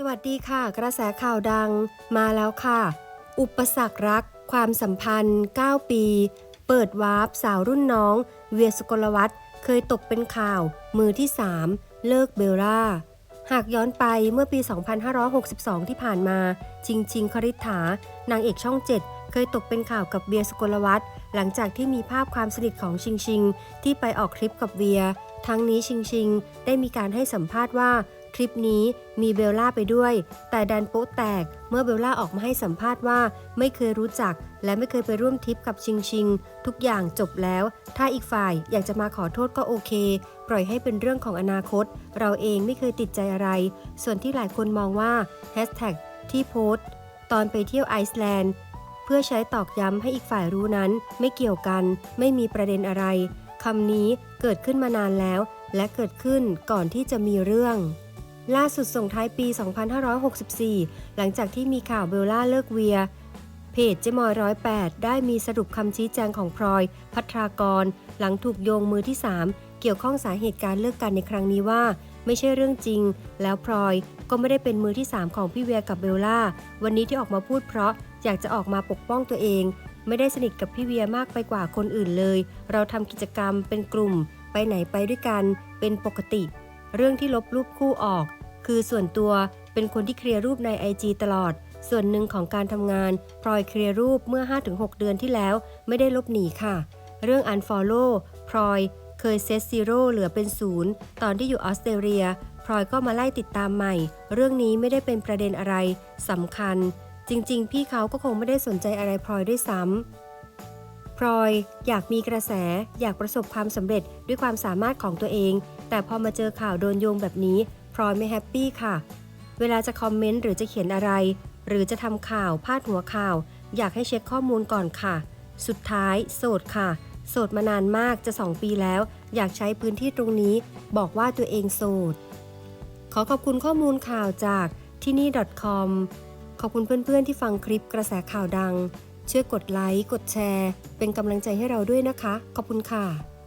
สวัสดีค่ะ กระแสข่าวดังมาแล้วค่ะ อุปสรรครัก ความสัมพันธ์ 9 ปี เปิดวาร์ปสาวรุ่นน้อง เวียสกลวัตเคยตกเป็นข่าว มือที่ 3 เลิกเบลล่า หากย้อนไปเมื่อปี 2562 ที่ผ่านมา ชิงชิงคริษฐานางเอกช่อง 7 เคยตกเป็นข่าวกับเวียสกลวัตหลังจากที่มีภาพความสนิทของชิงชิง ที่ไปออกคลิปกับเวียทั้งนี้ชิงชิงได้มีการให้สัมภาษณ์ว่า ทริปนี้มีเบลล่าไปด้วย แต่ดันโป๊ะแตกเมื่อเบลล่าออกมาให้สัมภาษณ์ว่า ไม่เคยรู้จัก และไม่เคยไปร่วมทริปกับชิงชิง ทุกอย่างจบแล้ว ถ้าอีกฝ่ายอยากจะมาขอโทษก็โอเค ปล่อยให้เป็นเรื่องของอนาคต เราเองไม่เคยติดใจอะไร ส่วนที่หลายคนมองว่าแฮชแท็กที่โพสต์ตอนไปเที่ยวไอซ์แลนด์เพื่อใช้ตอกย้ำให้อีกฝ่ายรู้นั้น ไม่เกี่ยวกัน ไม่มีประเด็นอะไรคำนี้เกิดขึ้นมานานแล้ว และเกิดขึ้นก่อนที่จะมีเรื่อง ล่าสุดส่งท้ายปี 2564 หลังจากที่มีข่าวเบลล่าเลิกเวีย เพจเจมอยร้อยแได้มีสรุปคำชี้แจงของพลอย พัทรากร หลังถูกโยงมือที่ 3 เกี่ยวข้องสาเหตุการเลิกกันในครั้งนี้ว่า ไม่ใช่เรื่องจริง แล้วพลอยก็ไม่ได้เป็นมือที่ 3 ของพี่เวียกับเบลล่า วันนี้ที่ออกมาพูดเพราะอยากจะออกมาปกป้องตัวเอง ไม่ได้สนิทกับพี่เวียมากไปกว่าคนอื่นเลย เราทำกิจกรรมเป็นกลุ่ม ไปไหนไปด้วยกัน เป็นปกติ เรื่องที่ลบรูปคู่ออก คือส่วนตัวเป็นคนที่เคลียร์รูปใน IG ตลอด ส่วนหนึ่งของการทำงานพลอยเคลียร์รูปเมื่อ 5-6 เดือนที่แล้ว ไม่ได้ลบหนีค่ะ เรื่อง Unfollow พลอยเคยเซตซีโร่เหลือเป็นศูนย์ตอนที่อยู่ออสเตรเลียพลอยก็มาไล่ติดตามใหม่ เรื่องนี้ไม่ได้เป็นประเด็นอะไรสำคัญ จริง ๆ พี่เขาก็คงไม่ได้สนใจอะไรพลอยด้วยซ้ำพลอยอยากมีกระแส อยากประสบความสำเร็จด้วยความสามารถของตัวเอง แต่พอมาเจอข่าวโดนโยงแบบนี้ พลอยไม่แฮปปี้ค่ะ เวลาจะคอมเมนต์หรือจะเขียนอะไร หรือจะทำข่าวพาดหัวข่าว อยากให้เช็คข้อมูลก่อนค่ะ สุดท้ายโสดค่ะ โสดมานานมากจะ 2 ปีแล้ว อยากใช้พื้นที่ตรงนี้ บอกว่าตัวเองโสด ขอขอบคุณข้อมูลข่าวจากที่นี่ .com ขอบคุณเพื่อนๆที่ฟังคลิปกระแสข่าวดัง ช่วยกดไลค์ กดแชร์ เป็นกำลังใจให้เราด้วยนะคะ ขอบคุณค่ะ